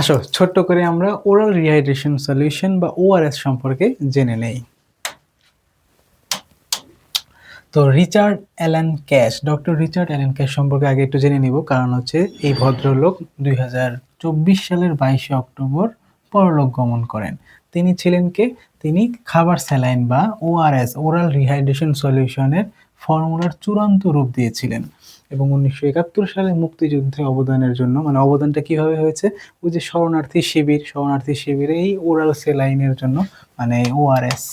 আসো, ছোট্ট করে আমরা ওরাল রিহাইড্রেশন সলিউশন বা ওআরএস সম্পর্কে জেনে নেই। তো Richard Alan Cash, doctor Richard Alan Cash সম্পর্কে আগে একটু জেনে নিব, কারণ হচ্ছে এই ভদ্রলোক দুই হাজার চব্বিশ সালের বাইশে অক্টোবর পরলোক গমন করেন। তিনি ছিলেন কে? তিনি খাবার স্যালাইন বা ওআরএস ওরাল রিহাইড্রেশন সলিউশনের ফর্মুলার চূড়ান্ত রূপ দিয়েছিলেন এবং উনিশশো একাত্তর সালে মুক্তিযুদ্ধে অবদানের জন্য মানে অবদানটা কীভাবে হয়েছে? ওই যে শরণার্থী শিবির, শরণার্থী শিবিরে, এই ওরাল সেলাইনের জন্য মানে ওআরএস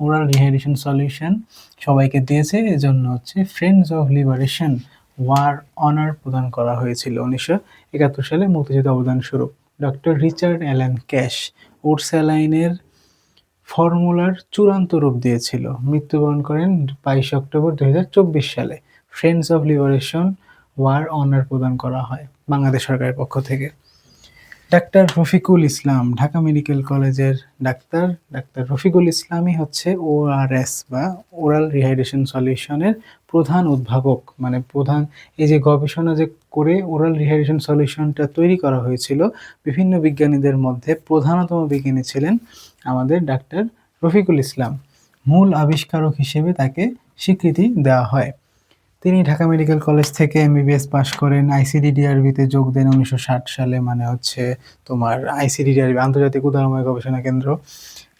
ওরাল রিহাইড্রেশন সলিউশন সবাইকে দিয়েছে। এজন্য হচ্ছে Friends of Liberation War Honour প্রদান করা হয়েছিল উনিশশো একাত্তর সালে মুক্তিযুদ্ধ অবদান স্বরূপ। ডক্টর রিচার্ড অ্যালেন ক্যাশ ওরস্যালাইনের ফর্মুলার চূড়ান্ত রূপ দিয়েছিল। মৃত্যুবরণ করেন বাইশে অক্টোবর দুই হাজার চব্বিশ সালে। Friends of Liberation War Honour প্রদান করা হয় বাংলাদেশ সরকারের পক্ষ থেকে। ডাক্তার রফিকুল ইসলাম, ঢাকা মেডিকেল কলেজের ডাক্তার। ডাক্তার রফিকুল ইসলামই হচ্ছে ওআরএস বা ওরাল রিহাইড্রেশন সলিউশনের প্রধান উদ্ভাবক। মানে প্রধান, এই যে গবেষণা যে করে ওরাল রিহাইড্রেশন সলিউশনটা তৈরি করা হয়েছিল, বিভিন্ন বিজ্ঞানীদের মধ্যে প্রধানতম বিজ্ঞানী ছিলেন আমাদের ডাক্তার রফিকুল ইসলাম। মূল আবিষ্কারক হিসেবে তাকে স্বীকৃতি দেওয়া হয়। তিনি ঢাকা মেডিকেল কলেজ থেকে এমবিবিএস পাশ করেন। আইসিডিডিআরবিতে যোগ দেন উনিশশো ষাট সালে মানে হচ্ছে তোমার আইসিডিডিআরবি আন্তর্জাতিক উদারময় গবেষণা কেন্দ্র।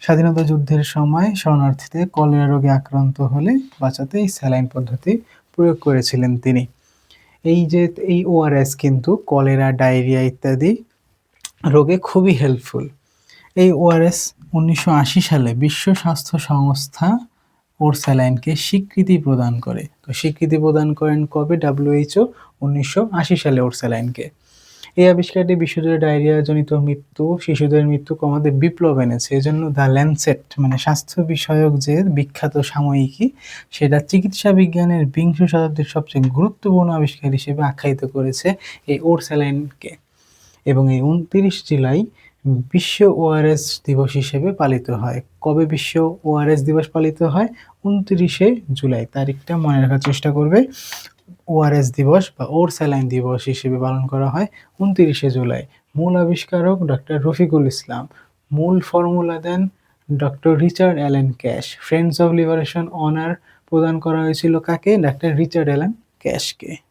স্বাধীনতা যুদ্ধের সময় শরণার্থীতে কলেরা রোগে আক্রান্ত হলে বাঁচাতে এই স্যালাইন পদ্ধতি প্রয়োগ করেছিলেন তিনি। এই যে, এই ওআরএস কিন্তু কলেরা, ডায়রিয়া ইত্যাদি রোগে খুবই হেল্পফুল এই ওআরএস উনিশশো আশি সালে বিশ্ব স্বাস্থ্য সংস্থা ওর স্যালাইনকে স্বীকৃতি প্রদান করে। তো স্বীকৃতি প্রদান করেন কবে? ডাব্লিউএইচও উনিশশো আশি সালে ওর স্যালাইনকে এই আবিষ্কারটি বিশ্বজুড়ে ডায়রিয়াজনিত মৃত্যু, শিশুদের মৃত্যু কমাতে বিপ্লব এনেছে। এজন্য দ্য ল্যান্ডসেট মানে স্বাস্থ্য বিষয়ক যে বিখ্যাত সাময়িকী, সেটা চিকিৎসা বিজ্ঞানের বিংশ শতাব্দীর সবচেয়ে গুরুত্বপূর্ণ আবিষ্কার হিসেবে আখ্যায়িত করেছে এই ওর স্যালাইনকে এবং এই উনত্রিশ জুলাই বিশ্ব ওআরএস দিবস হিসেবে পালিত হয়। কবে বিশ্ব ওআরএস দিবস পালিত হয়? উনত্রিশে জুলাই। তারিখটা মনে রাখার চেষ্টা করবে। ওআরএস দিবস বা ওর স্যালাইন দিবস হিসেবে পালন করা হয় উনত্রিশে জুলাই। মূল আবিষ্কারক ডক্টর রফিকুল ইসলাম। মূল formula then doctor Richard Allen Cash. Friends of Liberation Honour প্রদান করা হয়েছিল কাকে? Doctor Richard Allen ক্যাশকে।